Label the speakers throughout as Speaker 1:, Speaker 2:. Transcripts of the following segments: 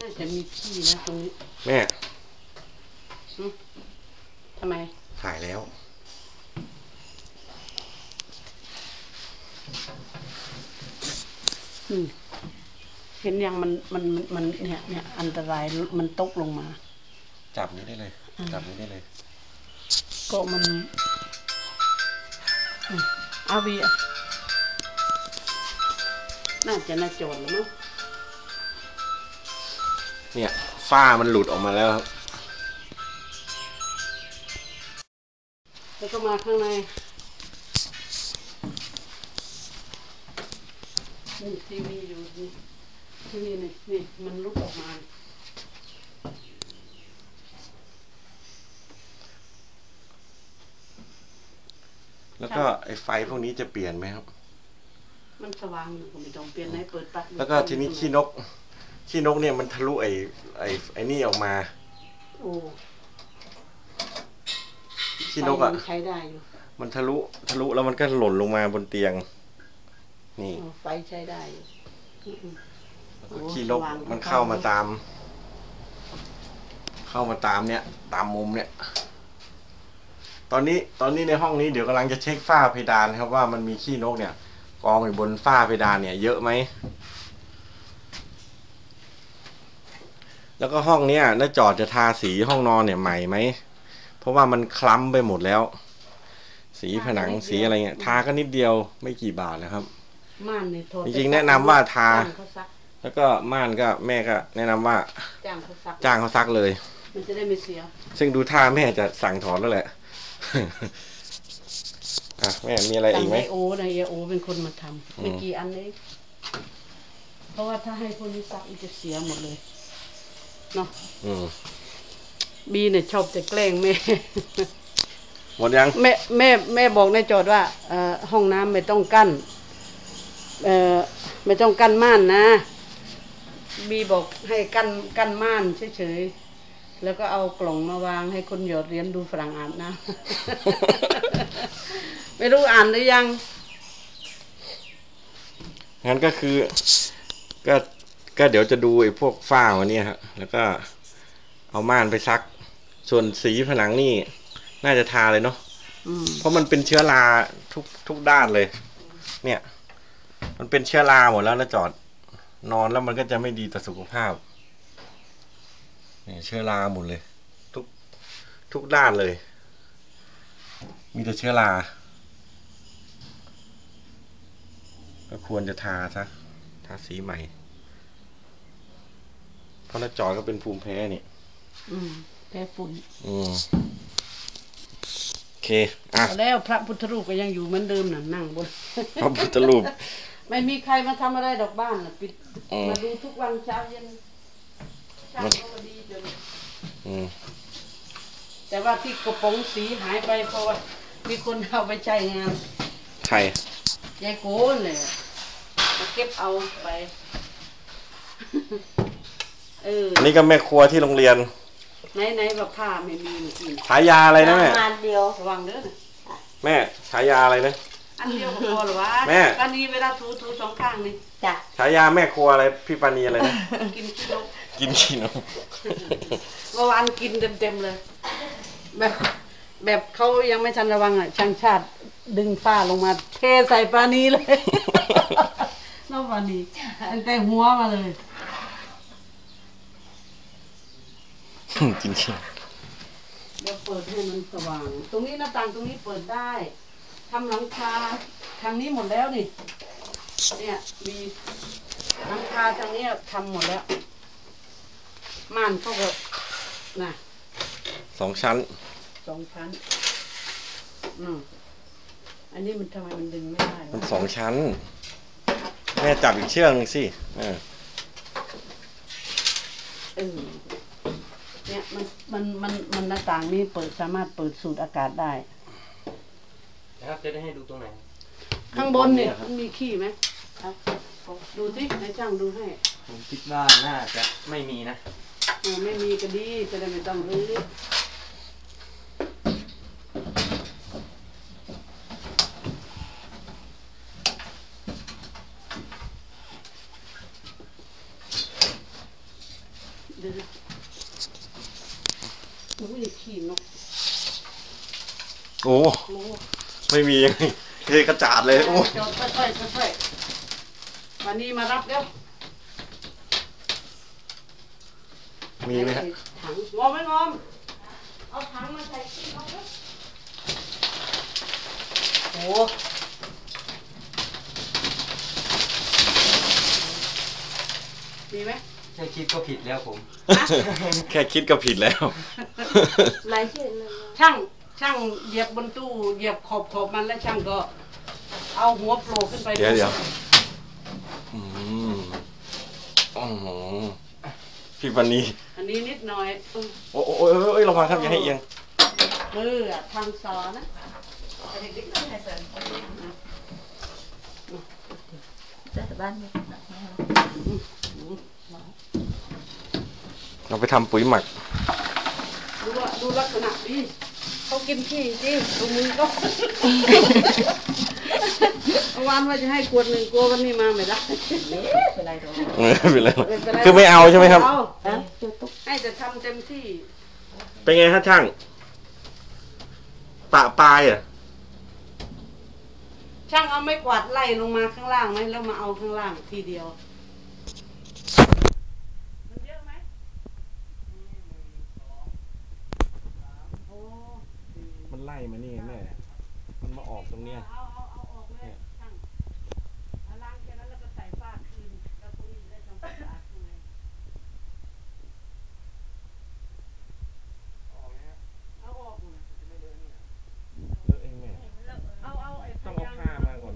Speaker 1: น่าจะมีที่นะตรงนี้
Speaker 2: แม่
Speaker 1: ทำไม
Speaker 2: ถ่ายแล้ว
Speaker 1: อืมเห็นยังมันมันมันมันเนี่ยเนี่ยอันตรายมันตกลงมา
Speaker 2: จับนี้ได้เลย
Speaker 1: อืม
Speaker 2: จับนี้ได้เลย
Speaker 1: ก็มันอืมเอาวีอะน่าจะน่าโจรแล้วมั้ง
Speaker 2: เนี่ยฝ้ามันหลุดออกมาแล้วครับ
Speaker 1: แล้วก็มาข้างในนี่ทีวีอยู่นี่ทีวีนี่นี่มันลุกออกมา
Speaker 2: แล้วก็ไอ้ไฟพวกนี้จะเปลี่ยนไหมครับ
Speaker 1: มันสว่างอยู่ก็ไม่ต้องเปลี่ยนให้เปิดปลั๊ก
Speaker 2: แล้วก็ทีนี้ขี้นก ขี้นกเนี่ยมันทะลุไอ้ไอ้ไอ้นี่ออกมา
Speaker 1: โอ้
Speaker 2: ขี้นกอะ
Speaker 1: ไฟมัใช้ได้อยู่
Speaker 2: มันทะลุทะลุแล้วมันก็หล่นลงมาบนเตียง นี่
Speaker 1: โอ้ไฟใช้ได้อยู่อืม
Speaker 2: แล้ว
Speaker 1: โอ้
Speaker 2: ก็ขี้นก
Speaker 1: สว่าง
Speaker 2: มันเข้ามา
Speaker 1: เข้ามา
Speaker 2: ตาม เข้ามาตามเนี่ย ตามมุมเนี่ย ตอนนี้ตอนนี้ในห้องนี้เดี๋ยวกำลังจะเช็คฝ้าเพดานครับว่ามันมีขี้นกเนี่ย กองอยู่บนฝ้าเพดานเนี่ย เยอะไหม แล้วก็ห้องเนี้ยน้าจอดจะทาสีห้องนอนเนี่ยใหม่ไหม เพราะว่ามันคล้ำไปหมดแล้ว สีผนังสีอะไรเงี้ย ทาก็นิดเดียวไม่กี่บาทนะครับ
Speaker 1: ม่านเนี่ยโท
Speaker 2: จริงๆแนะนำว่าทา
Speaker 1: จ้างเขาซัก
Speaker 2: แล้วก็ม่านก็แม่ก็แนะนำว่า
Speaker 1: จ้างเขาซัก
Speaker 2: จ้างเขาซักเลย
Speaker 1: มันจะได้ไม่เสีย
Speaker 2: ซึ่งดูท่าแม่จะสั่งถอนแล้วแหละ อะแม่มีอะไร
Speaker 1: สั่
Speaker 2: อี
Speaker 1: ง
Speaker 2: กไหม
Speaker 1: ให้โอนะเอโอเป็นคนมาทำ
Speaker 2: อืม
Speaker 1: ไม่กี่อันเองเพราะว่าถ้าให้คนนี้ซักมันจะเสียหมดเลย เนาะ
Speaker 2: อืม
Speaker 1: บีเนี่ยชอบจะแกล้งแม่
Speaker 2: หมดยัง
Speaker 1: แม่แม่แม่บอกในโจทย์ว่าเอ่อห้องน้ำไม่ต้องกั้นเอ่อไม่ต้องกั้นม่านนะ บีบอกให้กั้นกั้นม่านเฉยๆแล้วก็เอากล่องมาวางให้คนหยอดเหรียญดูฝรั่งอ่านนะ ไม่รู้อ่านหรือยัง
Speaker 2: งั้นก็คือ ก็ ก็เดี๋ยวจะดูไอ้พวกฝ้าวันนี้ฮะแล้วก็เอาม่านไปซัก ส่วนสีผนังนี่ น่าจะทาเลยเนาะ
Speaker 1: อืม
Speaker 2: เพราะมันเป็นเชื้อราทุกทุกด้านเลย เนี่ย มันเป็นเชื้อราหมดแล้วนะจอด นอนแล้วมันก็จะไม่ดีต่อสุขภาพเนี่ยเชื้อราหมดเลย ทุกทุกด้านเลย มีแต่เชื้อราก็ควรจะทาซะทาสีใหม่เพราะน้าจอยก็เป็นภูมิแพ้เนี่ย
Speaker 1: อืมแพ้ฝุ่น
Speaker 2: อืมโอเคอะ
Speaker 1: แล้วพระพุทธรูปก็ยังอยู่เหมือนเดิมน่ะนั่งบน
Speaker 2: พระพุทธรูป
Speaker 1: ไม่มีใครมาทำอะไรดอกบ้านน่ะปิด
Speaker 2: อืม
Speaker 1: มาดูทุกวันเช้าเย็นช่าง
Speaker 2: มัน
Speaker 1: ก็ดีจน
Speaker 2: อืม
Speaker 1: แต่ว่าที่กระป๋องสีหายไปเพราะว่ามีคนเอาไปใช้งาน
Speaker 2: ไทย
Speaker 1: ยายโกนเลยมาเก็บเอาไปเออ
Speaker 2: อันนี้ก็แม่ครัวที่โรงเรียน
Speaker 1: ไหนไหนแบบผ้าไม่มีนี่กิน
Speaker 2: ฉายาอะไรนะแม่
Speaker 3: งานเดียว
Speaker 1: ระวังเด้อนะ
Speaker 2: แม่ฉายาอะไรนะ
Speaker 1: อันเดียวก็พอหรอวะ
Speaker 2: แม่
Speaker 1: ตอนนี้เวลาถูถูสองข้างนี่
Speaker 3: จ้ะ
Speaker 2: ฉายาแม่ครัวอะไรพี่ปานีอะไรนะ
Speaker 1: กินกิโล
Speaker 2: กินขี้นก
Speaker 1: เมื่อวานกินเต็มๆเลยแบบแบบเขายังไม่ทันระวังอะช่างชาติดึงฝ้าลงมาเทใส่ปลานีเลยน้องปลานีตั้งแต่หัวมาเลย
Speaker 2: กินขี้
Speaker 1: เดี๋ยวเปิดให้มันสว่าง ตรงนี้หน้าต่างตรงนี้เปิดได้ทำหลังคาทางนี้หมดแล้วนี่ เนี่ยมีหลังคาทางเนี้ยทำหมดแล้วม่านเขาก็น่ะ
Speaker 2: สองชั้น
Speaker 1: สองชั้น อืมอันนี้มันทำไมมันดึงไม่ได้วะ
Speaker 2: มันสองชั้น แม่จับอีกเชือกหนึงสิเออ
Speaker 1: เออ เนี่ยมันมันมันมันหน้าต่างนี้เปิดสามารถเปิดสูดอากาศได้
Speaker 4: นะครับจะได้ให้ดูตรงไหน
Speaker 1: ข้างบนเนี่ยมันมีขี้ไหมครับดูสินายช่างดูให้
Speaker 4: ผมคิดว่าน่าจะไม่มีนะ
Speaker 1: เออไม่มีก็ดีจะได้ไม่ต้องรื้อ เดี๋ยวอุ้ย ขี้นก
Speaker 2: โอ้
Speaker 1: โอ้
Speaker 2: ไม่มีเทกระจาดเลยโอ้
Speaker 1: จอดค่อยๆค่อยๆวันนี้มารับแล้ว
Speaker 2: มีไหมฮะ
Speaker 1: ถังงอมไหมงอมเอาถังมาใส่ขี้นกแล้วโอ้มีไหม
Speaker 4: แค่คิดก็ผิดแล้วผม
Speaker 2: แค่คิดก็ผิดแล้ว
Speaker 3: หลายชื่อเลย
Speaker 1: ช่างช่างเหยียบบนตู้เหยียบขอบขอบมันแล้วช่างก็ เอาหัวโผล่ขึ้นไป
Speaker 2: เดี๋ยวเดี๋ยวอืมอ๋อพี่วันนี้
Speaker 1: อันนี้นิดหน่อยเออ
Speaker 2: โอ้โอ้โอ้โอ้ยระวังครับอย่าให้เอียง
Speaker 1: เออทางซอนะ
Speaker 3: แต่บ้านนี้
Speaker 2: เราไปทำปุ๋ยหมัก
Speaker 1: ดูว่าดูลักษณะดีเขากินขี้จริงดูมือก็เมื่อวานว่าจะให้ขวดหนึ่งกลัววันนี้มาไม่ได้
Speaker 3: เป็นไรหรอก
Speaker 2: ไม่เป็นไรหรอก
Speaker 1: ไม่เป็นไร
Speaker 2: คือไม่เอาใช่ไหมครับ
Speaker 1: เอาฮะ
Speaker 3: เจอตุ๊ก
Speaker 1: ให้จะทำเต็มที่
Speaker 2: เป็นไงฮะช่าง ปะปลายอะ
Speaker 1: ช่างเอาไม้กวาดไล่ลงมาข้างล่างไหมแล้วมาเอาข้างล่างทีเดียว มันเยอะไหมโอ้
Speaker 2: มัน ไล่มานี่แม่ มันมาออกตรงเนี้ย
Speaker 1: เอาเอาเอาออกเลยช่างเอาล้างแค่นั้นแล้วก็ใส่ฝ้าคืน แล้วพวกนี้จะได้ทำความสะอาดข้างในเอาออกหมดนะ
Speaker 2: เลอะเองแม่
Speaker 1: เอาเอาไอ้
Speaker 2: ต้องเอาผ้ามาก่อน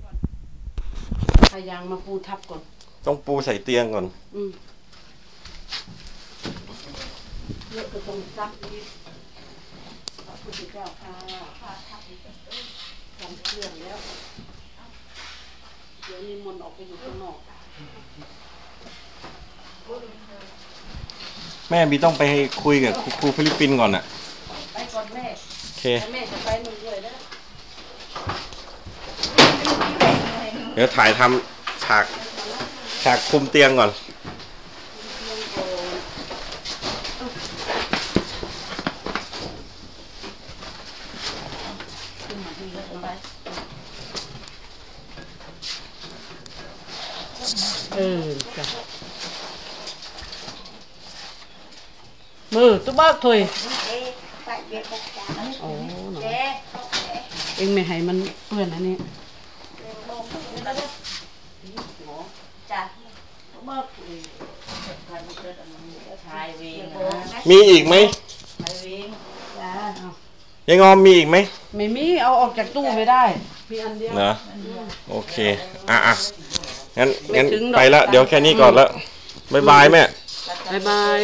Speaker 1: พยางมาปูทับก่อน
Speaker 2: ต้องปูใส่เตียงก่อน
Speaker 1: อืมเยอะก็ต้องซักนิด พุทธเจ้าค่ะทำเครื่องแล้วเดี๋ยวนี้มนต์ออกไปอยู่ข้างนอก
Speaker 2: แม่บีต้องไปคุยกับครูฟิลิปปินส์ก่อนอะ
Speaker 1: ไปก่อนแม่
Speaker 2: โอเค
Speaker 1: แต่แม่จะไปมึงด้วยนะ
Speaker 2: เดี๋ยวถ่ายทำฉากฉากคุมเตียงก่อน
Speaker 1: เออจ้ะ มือตุ๊บบักถอยโอ้หนอเอ็งไม่ให้มันเปื้อนอันนี้
Speaker 3: จ้ะ
Speaker 1: ตุ๊บบักเอ้ย
Speaker 3: ชายวิง
Speaker 2: มีอีกไหม
Speaker 3: ชายวิงจ้ะ
Speaker 2: ยังงอมมีอีกไหม
Speaker 1: ไม่มีเอาออกจากตู้ไม่ได้มีอันเดียว
Speaker 2: เหรอโอเคอะอะงั้นงั้น
Speaker 1: ไม่ถึงหรอก
Speaker 2: ไปละเดี๋ยวแค่นี้ก่อนละบายบายแม่
Speaker 1: บายบาย